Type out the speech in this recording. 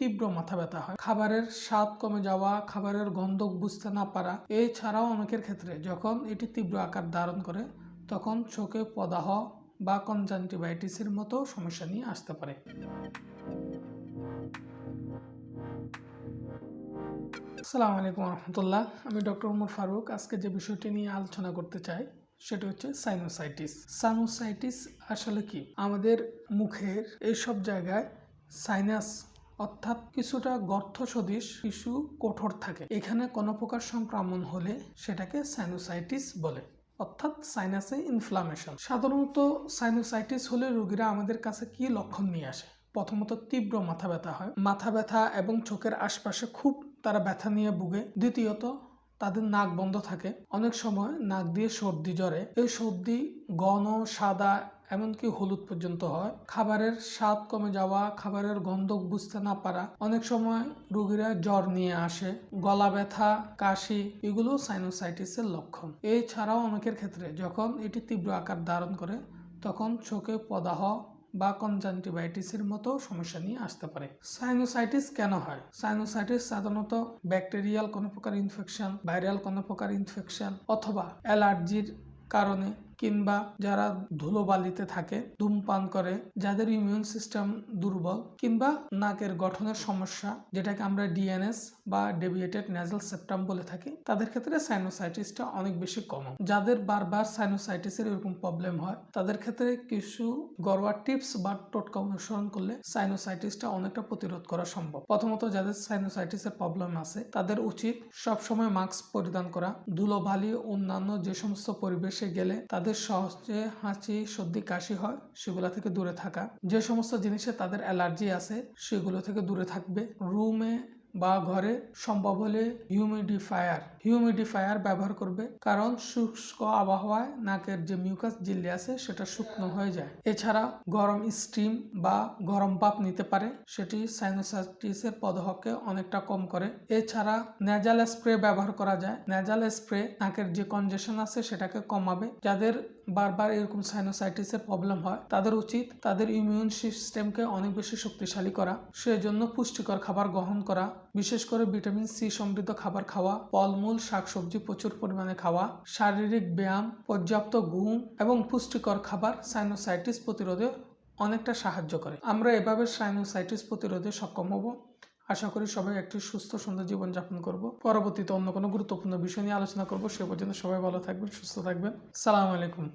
তীব্র মাথা ব্যথা হয়। খাবারের স্বাদ কমে যাওয়া, খাবারের গন্ধ বুঝতে না পারা, এছাড়াও অনেকের ক্ষেত্রে যখন এটি তীব্র আকার ধারণ করে, তখন চোখে পদাহ বা কনজান্টিভাইটিসের মতো সমস্যা নিয়ে আসতে পারে। আসসালামু আলাইকুম রহমতুল্লাহ। আমি ডক্টর উমর ফারুক। আজকে যে বিষয়টি নিয়ে আলোচনা করতে চাই, সেটা হচ্ছে সাইনোসাইটিস। সাইনোসাইটিস আসলে কি? আমাদের মুখের এইসব জায়গায় সাইনাস অর্থাৎ কিছুটা গর্ত সদৃশ কিছু কঠোর থাকে। এখানে কোনো প্রকার সংক্রমণ হলে সেটাকে সাইনোসাইটিস বলে, অর্থাৎ সাইনাসে ইনফ্লামেশন সাধারণত সাইনোসাইটিস হলে রোগীরা আমাদের কাছে কি লক্ষণ নিয়ে আসে? প্রথমত তীব্র মাথা ব্যথা হয়। মাথা ব্যথা এবং চোখের আশপাশে খুব তারা ব্যথা নিয়ে ভুগে। দ্বিতীয়ত, তাদের নাক বন্ধ থাকে। অনেক সময় নাক দিয়ে সর্দি জ্বরে। এই সর্দি ঘন, সাদা এমনকি হলুদ পর্যন্ত হয়। খাবারের স্বাদ কমে যাওয়া, খাবারের গন্ধ বুঝতে না পারা অনেক সময় রোগীরা জ্বর নিয়ে আসে, গলা ব্যথা, কাশি এগুলো সাইনোসাইটিসের লক্ষণ। এছাড়াও অনেকের ক্ষেত্রে যখন এটি তীব্র আকার ধারণ করে, তখন চোখে পদাহ বা কনজান্টিভাইটিসের মতো সমস্যা নিয়ে আসতে পারে। সাইনোসাইটিস কেন হয়? সাইনোসাইটিস সাধারণত ব্যাকটেরিয়াল কোনো প্রকার ইনফেকশন ভাইরাল কোনো প্রকার ইনফেকশন অথবা অ্যালার্জির কারণে কিংবা যারা ধুলোবালিতে থাকে, ধূমপান করে, যাদের ইমিউন সিস্টেম দুর্বল কিংবা নাকের গঠনের সমস্যা, যেটাকে আমরা ডিএনএস বা ডেভিয়েটেড নেজাল সেপ্টাম বলে থাকি, তাদের ক্ষেত্রে সাইনোসাইটিসটা অনেক বেশি কম যাদের বারবার সাইনোসাইটিসের এরকম প্রবলেম হয়, তাদের ক্ষেত্রে কিছু ঘরোয়া টিপস বা টোটকা অনুসরণ করলে সাইনোসাইটিসটা অনেকটা প্রতিরোধ করা সম্ভব। প্রথমত, যাদের সাইনোসাইটিসের প্রবলেম আছে, তাদের উচিত সবসময় মাস্ক পরিধান করা। ধুলোবালি অন্যান্য যে সমস্ত পরিবেশে গেলে তাদের সহজে হাঁচি, সর্দি, কাশি হয়, সেগুলো থেকে দূরে থাকা। যে সমস্ত জিনিসে তাদের অ্যালার্জি আছে, সেগুলো থেকে দূরে থাকবে। রুমে বা ঘরে সম্ভব হলে হিউমিডিফায়ার হিউমিডিফায়ার ব্যবহার করবে। কারণ শুষ্ক আবহাওয়ায় নাকের যে মিউকাস জিল্লি আছে, সেটা শুকনো হয়ে যায়। এছাড়া গরম স্টিম বা গরম পাপ নিতে পারে, সেটি সাইনোসাইটিসের পদহকে অনেকটা কম করে। এছাড়া নেজাল স্প্রে ব্যবহার করা যায়। নেজাল স্প্রে নাকের যে কনজেশন আছে, সেটাকে কমাবে। যাদের বারবার এরকম সাইনোসাইটিসের প্রবলেম হয়, তাদের উচিত তাদের ইমিউন সিস্টেমকে অনেক বেশি শক্তিশালী করা। সেজন্য পুষ্টিকর খাবার গ্রহণ করা। বিশেষ করে ভিটামিন সি সমৃদ্ধ খাবার খাওয়া, ফলমূল, শাকসবজি প্রচুর পরিমাণে খাওয়া, শারীরিক ব্যায়াম, পর্যাপ্ত ঘুম এবং পুষ্টিকর খাবার সাইনোসাইটিস প্রতিরোধে অনেকটা সাহায্য করে। আমরা এভাবে সাইনোসাইটিস প্রতিরোধে সক্ষম হব। আশা করি সবাই একটি সুস্থ, সুন্দর জীবনযাপন করব। পরবর্তীতে অন্য কোনো গুরুত্বপূর্ণ বিষয় নিয়ে আলোচনা করব। সে পর্যন্ত সবাই ভালো থাকবেন, সুস্থ থাকবেন। সালাম আলাইকুম।